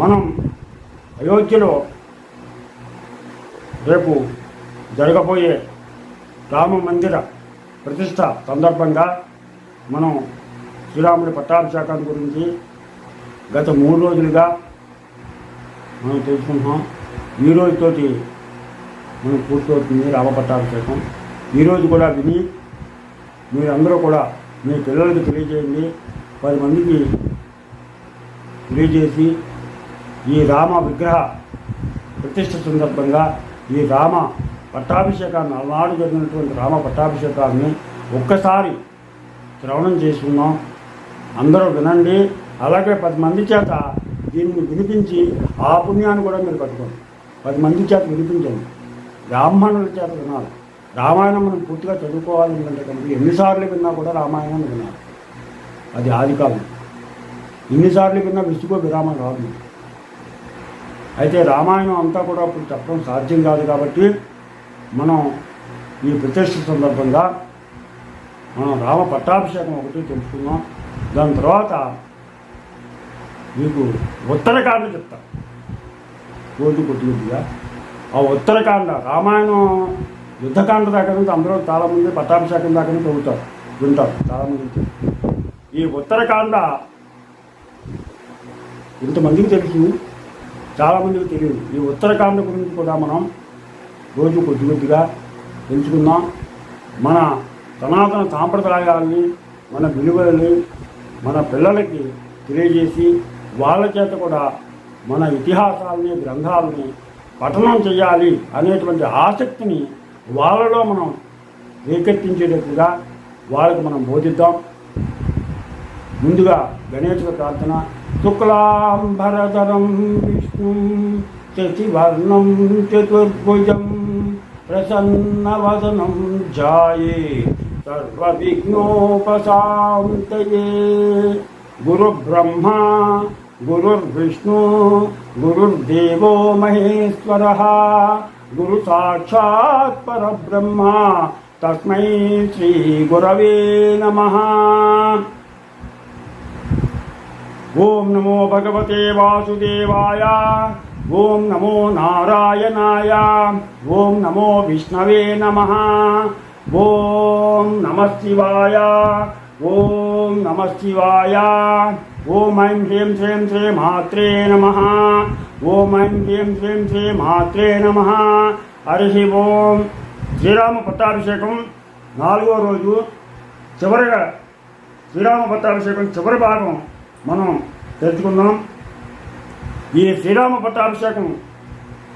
మనం అయోధ్యలో రేపు జరగబోయే రామ మందిర ప్రతిష్ట సందర్భంగా మనం శ్రీరాముడి పట్టాభిషేకాన్ని గురించి గత మూడు రోజులుగా మనం తెలుసుకుంటున్నాం. ఈ రోజుతోటి మనం పూర్తవుతుంది రామ పట్టాభిషేకం ఈరోజు కూడా విని మీరందరూ కూడా మీ పిల్లలకి తెలియజేయండి. పది మందికి తెలియజేసి ఈ రామ విగ్రహ ప్రతిష్ట సందర్భంగా ఈ రామ పట్టాభిషేకాన్ని అలనాడు జరిగినటువంటి రామ పట్టాభిషేకాన్ని ఒక్కసారి శ్రవణం చేసుకున్నాం అందరూ వినండి. అలాగే పది మంది చేత దీన్ని వినిపించి ఆ పుణ్యాన్ని కూడా మీరు కట్టుకోండి. పది మంది చేత వినిపించండి. బ్రాహ్మణుల చేత వినాలి. రామాయణం మనం పూర్తిగా చదువుకోవాలి అంటే కనుక ఎన్నిసార్లు విన్నా కూడా రామాయణం వినాలి. అది ఆది కాలం ఎన్నిసార్లు విన్నా విసుగో విరామం రాదు. అయితే రామాయణం అంతా కూడా ఇప్పుడు చెప్పడం సాధ్యం కాదు కాబట్టి మనం ఈ ప్రతిష్ట సందర్భంగా మనం రామ పట్టాభిషేకం ఒకటి తెలుసుకున్నాం దాని తర్వాత మీకు ఉత్తరకాండ చెప్తా. రోజు కొద్దిగా. ఆ ఉత్తరకాండ రామాయణం యుద్ధకాండ దాకా నుంచి అందరూ చాలామంది పట్టాభిషేకం దాకా నుంచి చదువుతారు వింటారు చాలామంది ఈ ఉత్తరకాండ ఇంతమందికి తెలుసు. చాలామందికి తెలియదు. ఈ ఉత్తరకాండ గురించి కూడా మనం రోజు కొద్ది కొద్దిగా తెలుసుకుందాం. మన సనాతన సాంప్రదాయాల్ని మన విలువలని మన పిల్లలకి తెలియజేసి వాళ్ళ చేత కూడా మన ఇతిహాసాలని గ్రంథాలని పఠనం చేయాలి అనేటువంటి ఆసక్తిని వాళ్ళలో మనం రేకెత్తించేటట్టుగా వాళ్ళకి మనం బోధిద్దాం. ముందుగా గణేశుల ప్రార్థన శుక్లాంబరధరం విష్ణు శశివర్ణం చతుర్భుజం ప్రసన్నవదనం జాయే సర్వవిఘ్నోపశాంతయే. గురుబ్రహ్మ గురుర్విష్ణు గురుర్దేవో మహేశ్వర గురు సాక్షాత్ పరబ్రహ్మ తస్మై శ్రీ గురవే నమః. ఓం నమో భగవతే వాసుదేవాయ ఓం నమో నారాయణాయ ఓం నమో విష్ణవే నమ ఓం నమ శివాయ ఓం నమ శివాయ ఓం ఐం హ్రీం శ్రీం శ్రీ మాత్రే నమ ఓం ఐం హ్రీం శ్రీం శ్రీ మాత్రే నమ హరి ఓం. శ్రీరామ పట్టాభిషేకం నాలుగో రోజు చివరిగా శ్రీరామ పట్టాభిషేకం చివరి భాగం మనం తెలుసుకుందాం. ఈ శ్రీరామ పట్టాభిషేకం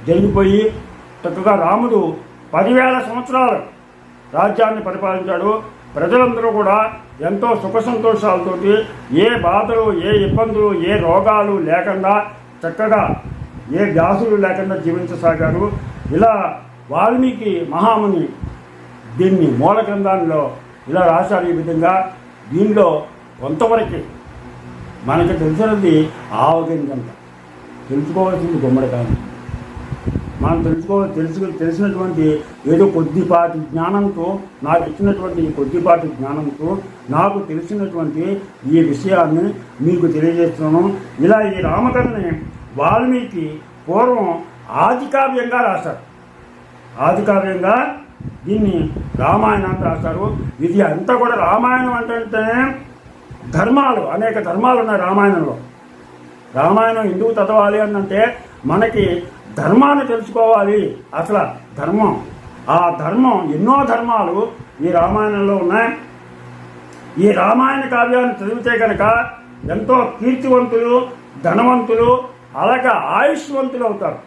జరిగిపోయి చక్కగా రాముడు పదివేల సంవత్సరాలు రాజ్యాన్ని పరిపాలించాడు. ప్రజలందరూ కూడా ఎంతో సుఖ సంతోషాలతోటి ఏ బాధలు ఏ ఇబ్బందులు ఏ రోగాలు లేకుండా చక్కగా ఏ వ్యాసులు లేకుండా జీవించసాగారు. ఇలా వాల్మీకి మహాముని దీన్ని మూల గ్రంథాల్లో ఇలా రాశారు ఈ విధంగా. దీనిలో కొంతవరకు మనకి తెలిసినది ఆవగింజంట. తెలుసుకోవాల్సింది గుమ్మడికాయ. మనం తెలుసుకో తెలుసు తెలిసినటువంటి ఏదో కొద్దిపాటి జ్ఞానంతో నాకు ఇచ్చినటువంటి ఈ కొద్దిపాటి జ్ఞానంతో నాకు తెలిసినటువంటి ఈ విషయాన్ని మీకు తెలియజేస్తున్నాను. ఇలా ఈ రామకథని వాల్మీకి పూర్వం ఆదికావ్యంగా రాశారు. ఆదికావ్యంగా దీన్ని రామాయణాన్ని రాశారు. ఇది అంతా కూడా రామాయణం అంటే ధర్మాలు అనేక ధర్మాలు ఉన్నాయి రామాయణంలో. రామాయణం ఎందుకు చదవాలి అంటే మనకి ధర్మాన్ని తెలుసుకోవాలి. అసలు ధర్మం. ఆ ధర్మం ఎన్నో ధర్మాలు ఈ రామాయణంలో ఉన్నాయి. ఈ రామాయణ కావ్యాన్ని చదివితే కనుక ఎంతో కీర్తివంతులు ధనవంతులు అలాగే ఆయుష్వంతులు అవుతారు.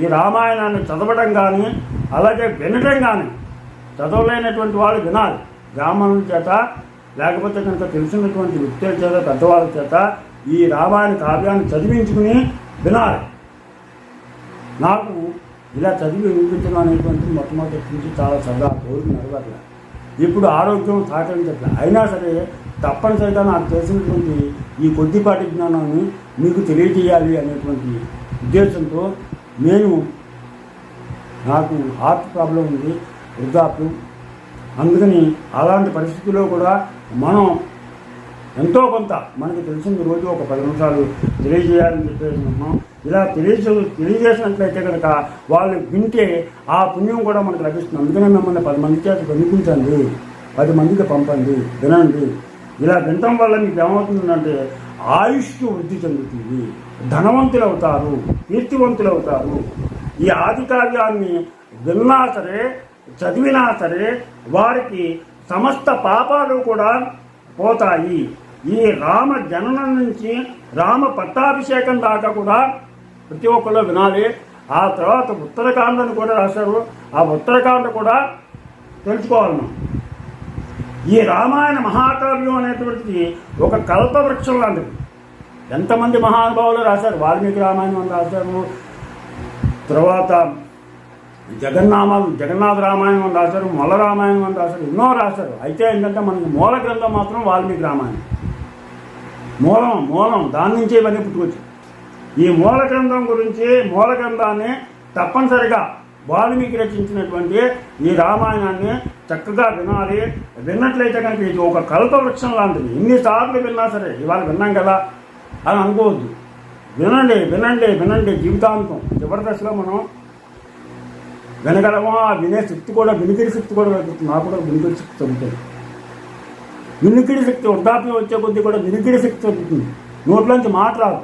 ఈ రామాయణాన్ని చదవడం కానీ అలాగే వినడం కానీ చదవలేనటువంటి వాళ్ళు వినాలి. బ్రాహ్మణుల చేత లేకపోతే కనుక తెలిసినటువంటి వ్యక్తుల చేత పెద్దవాళ్ళ చేత ఈ రామాయణ కావ్యాన్ని చదివించుకుని వినాలి. నాకు ఇలా చదివి వినిపించడం అనేటువంటి మొట్టమొదటి నుంచి చాలా సరదా కోరిక నెరవేరలే ఇప్పుడు ఆరోగ్యం సహకరించట్లే అయినా సరే తప్పనిసరిగా నాకు తెలిసినటువంటి ఈ కొద్దిపాటి జ్ఞానాన్ని మీకు తెలియజేయాలి అనేటువంటి ఉద్దేశంతో నేను నాకు హార్ట్ ప్రాబ్లం ఉంది వృద్ధాప్యం. అందుకని అలాంటి పరిస్థితుల్లో కూడా మనం ఎంతో కొంత మనకి తెలిసిన రోజు ఒక పది నిమిషాలు తెలియజేయాలని చెప్పేసి మనం ఇలా తెలియజే తెలియజేసినట్లయితే కనుక వాళ్ళు వింటే ఆ పుణ్యం కూడా మనకు లభిస్తుంది. అందుకనే మిమ్మల్ని పది మంది చేత వినిపించండి పది మందికి పంపండి వినండి. ఇలా వినటం వల్ల మీకు ఏమవుతుందంటే ఆయుష్ వృద్ధి చెందుతుంది. ధనవంతులు అవుతారు కీర్తివంతులు అవుతారు. ఈ ఆది కావ్యాన్ని విన్నా సరే చదివినా సరే వారికి సమస్త పాపాలు కూడా పోతాయి. ఈ రామ జననం నుంచి రామ పట్టాభిషేకం దాకా కూడా ప్రతి ఒక్కళ్ళు వినాలి. ఆ తర్వాత ఉత్తరకాండను కూడా రాశారు. ఆ ఉత్తరకాండ కూడా తెలుసుకోవాలి మనం. ఈ రామాయణ మహాకావ్యం అనేటువంటిది ఒక కల్పవృక్షం లాంటిది. ఎంతమంది మహానుభావులు రాశారు? వాల్మీకి రామాయణం రాశారు. తర్వాత జగన్నామాలు జగన్నాథ రామాయణం అని రాశారు. మొల రామాయణం అని రాశారు. ఎన్నో రాశారు. అయితే ఏంటంటే మనకి మూల గ్రంథం మాత్రం వాల్మీకి రామాయణం. మూలం మూలం. దాని నుంచే ఇవన్నీ పుట్టుకొచ్చు ఈ మూల గ్రంథం గురించి మూల గ్రంథాన్ని తప్పనిసరిగా వాల్మీకి రచించినటువంటి ఈ రామాయణాన్ని చక్కగా వినాలి. విన్నట్లయితే కనుక ఇది ఒక కల్పవృక్షం లాంటిది. ఎన్నిసార్లు విన్నా సరే ఇవాళ విన్నాం కదా అని అనుకోవద్దు. వినండి వినండి వినండి జీవితాంతం. చివరి దశలో మనం వినగలమా వినే శక్తి కూడా వినికిడి శక్తి కూడా కలుగుతుంది నాకు కూడా వినికిడి శక్తి తగ్గుతుంది. వినికిడి శక్తి వృద్ధాప్యం వచ్చే కొద్దీ కూడా వినికిడి శక్తి తగ్గుతుంది. నోట్లోంచి మాట రాదు.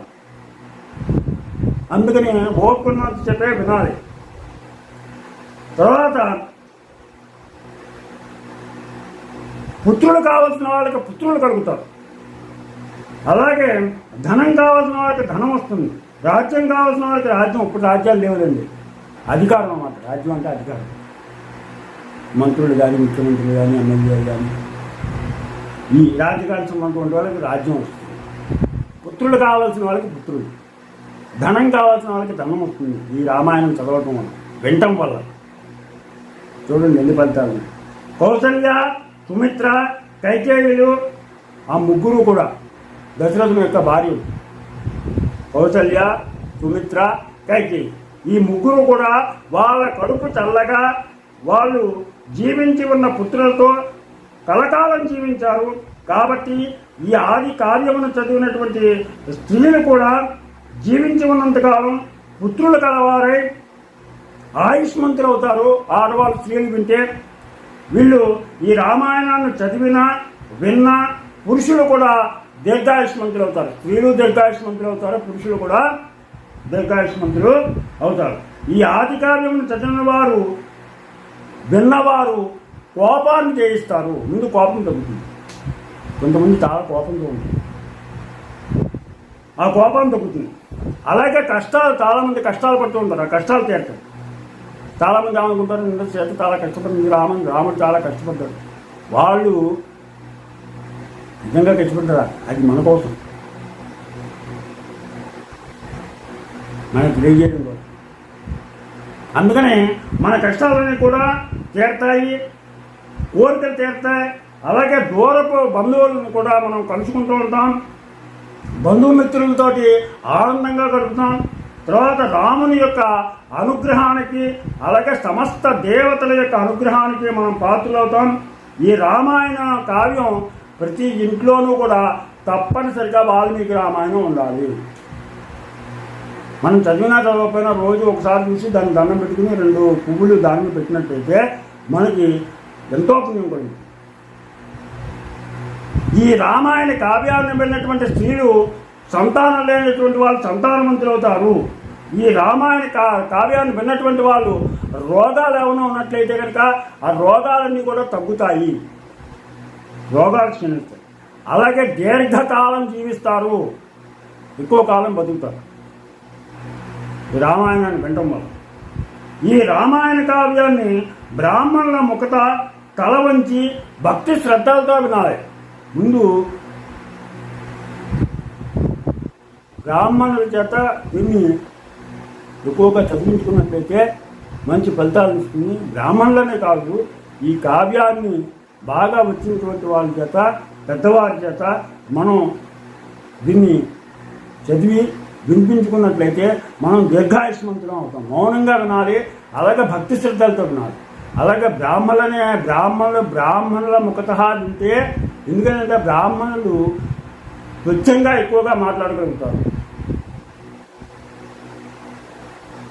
అందుకని ఓపుకున్నంత చెప్పే వినాలి. తర్వాత పుత్రులు కావాల్సిన వాళ్ళకి పుత్రులు కలుగుతారు. అలాగే ధనం కావాల్సిన వాళ్ళకి ధనం వస్తుంది. రాజ్యం కావాల్సిన వాళ్ళకి రాజ్యం ఇప్పుడు రాజ్యాలు లేవులండి. అధికారం అన్నమాట రాజ్యం అంటే అధికారం. మంత్రులు కానీ ముఖ్యమంత్రులు కానీ ఎమ్మెల్యేలు కానీ ఈ రాజకీయాలకు సంబంధం వాళ్ళకి రాజ్యం వస్తుంది. పుత్రులు కావాల్సిన వాళ్ళకి పుత్రులు. ధనం కావాల్సిన వాళ్ళకి ధనం వస్తుంది. ఈ రామాయణం చదవటం వల్ల వినటం వల్ల. చూడండి ఎన్ని ఫలితాలు కౌసల్య సుమిత్ర కైకేయులు ఆ ముగ్గురు కూడా దశరథుని యొక్క భార్యలు. కౌసల్య సుమిత్ర కైకేయి. ఈ ముగ్గురు కూడా వాళ్ళ కడుపు చల్లగా వాళ్ళు జీవించి ఉన్న పుత్రులతో కలకాలం జీవించారు. కాబట్టి ఈ ఆది కార్యమును చదివినటువంటి స్త్రీలు కూడా జీవించి ఉన్నంతకాలం పుత్రులు కలవారై ఆయుష్మంతులు అవుతారు. ఆడవాళ్ళు స్త్రీలు వింటే వీళ్ళు ఈ రామాయణాన్ని చదివినా విన్నా పురుషులు కూడా దీర్ఘాయుష్మంతులు అవుతారు. స్త్రీలు దీర్ఘాయుష్మంతులు అవుతారు పురుషులు కూడా దీర్ఘాయుష్మంతులు అవుతారు. ఈ ఆది కార్యమును చదివిన వారు విన్నవారు కోపాన్ని జయిస్తారు. ముందు కోపం తగ్గుతుంది. కొంతమంది చాలా కోపంతో ఉంటుంది ఆ కోపం తగ్గుతుంది. అలాగే కష్టాలు చాలామంది కష్టాలు పడుతూ ఉంటారు. ఆ కష్టాలు తీరుతారు చాలామంది ఏమనుకుంటారు? నిన్న చేత చాలా కష్టపడింది రామని రాముడు చాలా కష్టపడ్డాడు. వాళ్ళు నిజంగా కష్టపడ్డారా? అది మన కోసం. మనకు తెలియజేయడం కోసం. అందుకనే మన కష్టాలన్నీ కూడా తీరుతాయి కోరికలు తీరుతాయి. అలాగే దూరపు బంధువులను కూడా మనం కలుసుకుంటూ ఉంటాం. బంధుమిత్రులతోటి ఆనందంగా గడుపుతాం. తర్వాత రాముని యొక్క అనుగ్రహానికి అలాగే సమస్త దేవతల యొక్క అనుగ్రహానికి మనం పాత్రలవుతాం. ఈ రామాయణ కావ్యం ప్రతి ఇంట్లోనూ కూడా తప్పనిసరిగా వాల్మీకి రామాయణం ఉండాలి. మనం చదివినా చదవకపోయినా రోజు ఒకసారి చూసి దాన్ని దండం పెట్టుకుని రెండు పువ్వులు దాన్ని పెట్టినట్టయితే మనకి ఎంతో పుణ్యం కలిగింది ఈ రామాయణ కావ్యాన్ని వెళ్ళినటువంటి స్త్రీలు సంతానం లేనటువంటి వాళ్ళు సంతానవంతులు అవుతారు. ఈ రామాయణ కా కావ్యాన్ని విన్నటువంటి వాళ్ళు రోగాలు ఏమైనా ఉన్నట్లయితే కనుక ఆ రోగాలన్నీ కూడా తగ్గుతాయి. రోగాలు క్షీణిస్తాయి. అలాగే దీర్ఘకాలం జీవిస్తారు. ఎక్కువ కాలం బతుకుతారు. రామాయణాన్ని వినటం వల్ల. ఈ రామాయణ కావ్యాన్ని బ్రాహ్మణుల ముఖత తల వంచి భక్తి శ్రద్ధలతో వినాలి. ముందు బ్రాహ్మణుల చేత దీన్ని ఎక్కువగా చదివించుకున్నట్లయితే మంచి ఫలితాలు ఇస్తుంది. బ్రాహ్మణులనే కాదు ఈ కావ్యాన్ని బాగా వచ్చినటువంటి వాళ్ళ చేత పెద్దవారి చేత మనం దీన్ని చదివి వినిపించుకున్నట్లయితే మనం దీర్ఘాయుష్మంతులం అవుతాం. మౌనంగా వినాలి అలాగే భక్తి శ్రద్ధలతో వినాలి అలాగే బ్రాహ్మణులనే బ్రాహ్మణులు బ్రాహ్మణుల ముఖత అంటే ఎందుకంటే బ్రాహ్మణులు స్వచ్ఛంగా ఎక్కువగా మాట్లాడగలుగుతారు.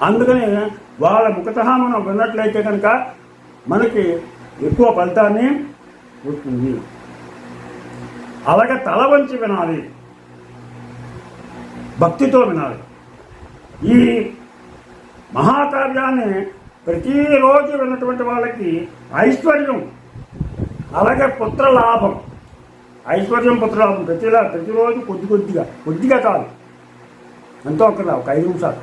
అందుకని వాళ్ళ ముఖత మనం విన్నట్లయితే కనుక మనకి ఎక్కువ ఫలితాన్ని వస్తుంది. అలాగే తల వంచి వినాలి. భక్తితో వినాలి. ఈ మహాకార్యాన్ని ప్రతిరోజు విన్నటువంటి వాళ్ళకి ఐశ్వర్యం అలాగే పుత్రలాభం. ఐశ్వర్యం పుత్రలాభం ప్రతిలా ప్రతిరోజు కొద్ది కొద్దిగా కొద్దిగా కాదు ఎంతో అక్కడ ఒక ఐదు నిమిషాలు.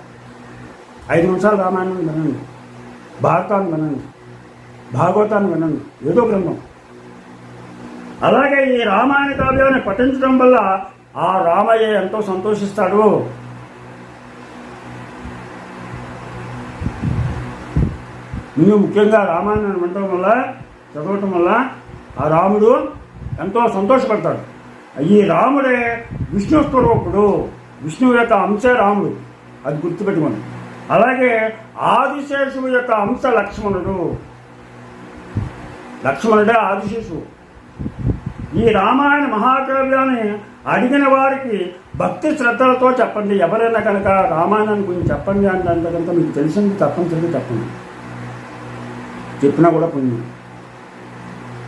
ఐదు నిమిషాలు రామాయణం వినండి భారతాన్ని వినండి భాగవతాన్ని వినండి ఏదో గ్రంథం. అలాగే ఈ రామాయణ కావ్యాన్ని పఠించడం వల్ల ఆ రామయ్య ఎంతో సంతోషిస్తాడు. నువ్వు ముఖ్యంగా రామాయణాన్ని వినటం వల్ల చదవటం వల్ల ఆ రాముడు ఎంతో సంతోషపడతాడు. ఈ రాముడే విష్ణు స్వరూపుడు. విష్ణువు యొక్క అంశ రాముడు. అది గుర్తుపెట్టుకోండి. అలాగే ఆదిశేషువు యొక్క అంశ లక్ష్మణుడు. లక్ష్మణుడే ఆదిశేషువు. ఈ రామాయణ మహాకావ్యాన్ని అడిగిన వారికి భక్తి శ్రద్ధలతో చెప్పండి. ఎవరైనా కనుక రామాయణాన్ని గురించి చెప్పండి అంటే కనుక మీకు తెలిసింది తప్పనిసరిగా చెప్పండి. చెప్పినా కూడా పుణ్యం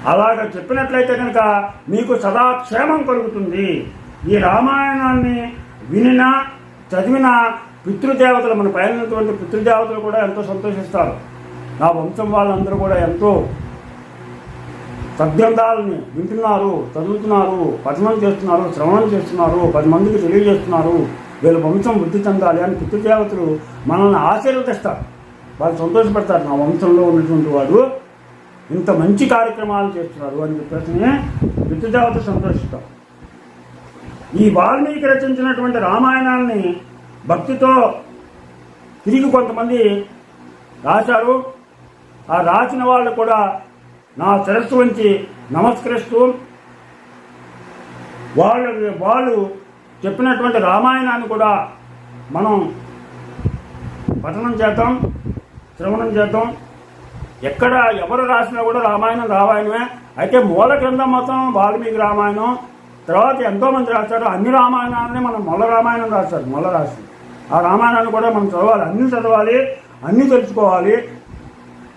అలాగ చెప్పినట్లయితే కనుక మీకు సదా క్షేమం కలుగుతుంది. ఈ రామాయణాన్ని వినినా చదివిన పితృదేవతలు మన పైన పితృదేవతలు కూడా ఎంతో సంతోషిస్తారు. నా వంశం వాళ్ళందరూ కూడా ఎంతో సద్గ్రంథాలని వింటున్నారు చదువుతున్నారు పఠనం చేస్తున్నారు శ్రవణం చేస్తున్నారు పది మందికి తెలియజేస్తున్నారు. వీళ్ళ వంశం వృద్ధి చెందాలి అని పితృదేవతలు మనల్ని ఆశీర్వదిస్తారు. వాళ్ళు సంతోషపడతారు నా వంశంలో ఉన్నటువంటి వాడు ఇంత మంచి కార్యక్రమాలు చేస్తున్నారు అని చెప్పేసి పితృదేవత సంతోషిస్తారు. ఈ వాల్మీకి రచించినటువంటి రామాయణాన్ని భక్తితో తిరిగి కొంతమంది రాశారు. ఆ రాసిన వాళ్ళు కూడా నా శిరస్సు వంచి నమస్కరిస్తూ వాళ్ళు వాళ్ళు చెప్పినటువంటి రామాయణాన్ని కూడా మనం పఠనం చేద్దాం శ్రవణం చేద్దాం. ఎక్కడ ఎవరు రాసినా కూడా రామాయణం రామాయణమే. అయితే మూల గ్రంథం మొత్తం వాల్మీకి రామాయణం. తర్వాత ఎంతోమంది రాస్తారు అన్ని రామాయణాలని మనం మొల రామాయణం రాస్తారు మొల రాసి. ఆ రామాయణాన్ని కూడా మనం చదవాలి అన్ని చదవాలి అన్నీ తెలుసుకోవాలి.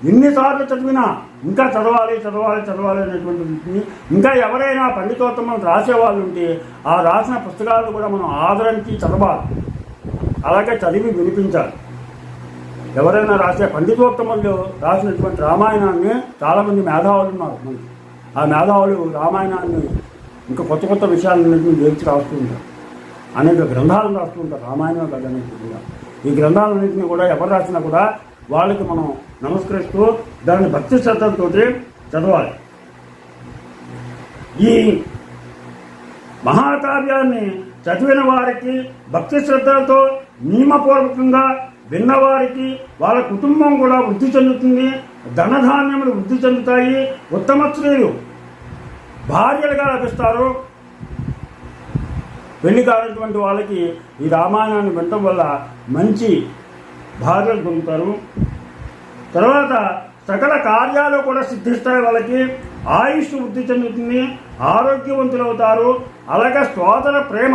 ఎన్నిసార్లు చదివినా ఇంకా చదవాలి చదవాలి చదవాలి అనేటువంటి ఇంకా ఎవరైనా పండితోత్తమం రాసేవాళ్ళు ఉంటే ఆ రాసిన పుస్తకాలను కూడా మనం ఆదరించి చదవాలి. అలాగే చదివి వినిపించాలి. ఎవరైనా రాసే పండితోత్తములు రాసినటువంటి రామాయణాన్ని చాలామంది మేధావులు ఉన్నారు మనకి. ఆ మేధావులు రామాయణాన్ని ఇంకా కొత్త కొత్త విషయాలన్నింటినీ నేర్చి రాస్తూ ఉంటారు. అనేక గ్రంథాలను రాస్తూ ఉంటారు రామాయణం అనేక కూడా. ఈ గ్రంథాలన్నింటినీ కూడా ఎవరు రాసినా కూడా వాళ్ళకి మనం నమస్కరిస్తూ దాన్ని భక్తి శ్రద్ధలతో చదవాలి. ఈ మహాకావ్యాన్ని చదివిన వారికి భక్తి శ్రద్ధలతో నియమపూర్వకంగా విన్నవారికి వాళ్ళ కుటుంబం కూడా వృద్ధి చెందుతుంది ధనధాన్యములు వృద్ధి చెందుతాయి ఉత్తమ స్త్రీలు భార్యలుగా లభిస్తారు. పెళ్ళి కానటువంటి వాళ్ళకి ఈ రామాయణాన్ని వినటం వల్ల మంచి భార్యలు పొందుతారు. తర్వాత సకల కార్యాలు కూడా సిద్ధిస్తాయి వాళ్ళకి. ఆయుష్ వృద్ధి చెందుతుంది ఆరోగ్యవంతులు అవుతారు. అలాగే సోదర ప్రేమ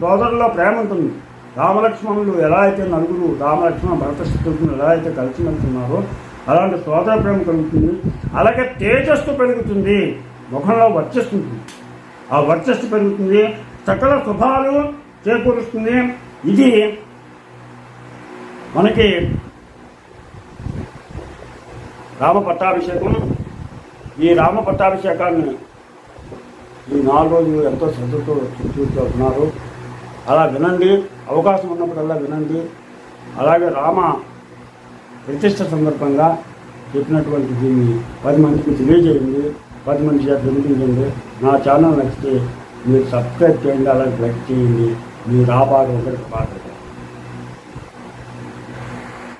సోదరులో ప్రేమ ఉంటుంది. రామలక్ష్మణులు ఎలా అయితే నలుగురు రామలక్ష్మణ భరత శత్రుఘ్నులు ఎలా అయితే కలిసి వెళ్తున్నారో అలాంటి సోదర ప్రేమ కలుగుతుంది. అలాగే తేజస్సు పెరుగుతుంది ముఖంలో వర్చస్తుంది ఆ వర్చస్సు పెరుగుతుంది సకల శుభాలు చేకూరుస్తుంది. ఇది మనకి రామ పట్టాభిషేకం ఈ రామ పట్టాభిషేకాన్ని ఈ నాలుగు రోజులు ఎంతో శ్రద్ధతో చూస్తున్నారు. అలా వినండి అవకాశం ఉన్నప్పుడల్లా వినండి. అలాగే రామ ప్రతిష్ట సందర్భంగా చెప్పినటువంటి దీన్ని పది మందికి తెలియజేయండి పది మంది చేత వినిపించండి. నా ఛానల్ నచ్చితే మీరు సబ్స్క్రైబ్ చేయండి అలాగే లైక్ చేయండి. మీ రాబారు ఒకరికి మాత్రమే